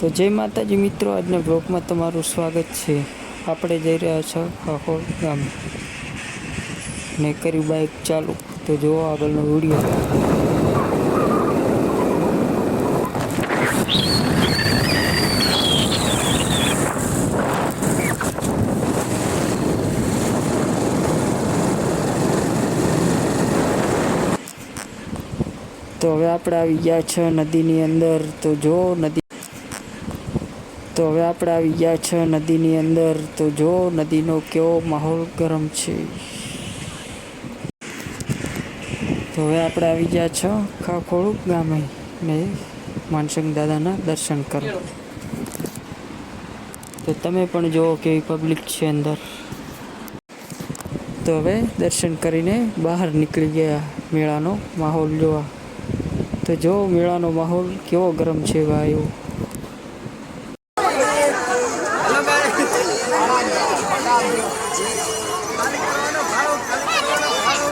તો જય માતાજી મિત્રો, આજના બ્લોગમાં તમારું સ્વાગત છે. આપણે જઈ રહ્યા છો કાકોલ ગામ. ને કર્યું બાઇક ચાલુ. તો જુઓ આગળનો વીડિયો તો હવે આપણે આવી ગયા છે નદીની અંદર. તો જો નદી તો હવે આપણે આવી ગયા છે નદીની અંદર. તો જો નદીનો કેવો માહોલ ગરમ છે. તો હવે આપણે આવી ગયા છો ખાખોળું ગામે. ને માનસંગ દાદાના દર્શન કરો તો તમે પણ જુઓ કેવી પબ્લિક છે અંદર. તો હવે દર્શન કરીને બહાર નીકળી ગયા મેળાનો માહોલ જોવા. તો જો મેળાનો માહોલ કેવો ગરમ છે ભાઈઓ. Thank you.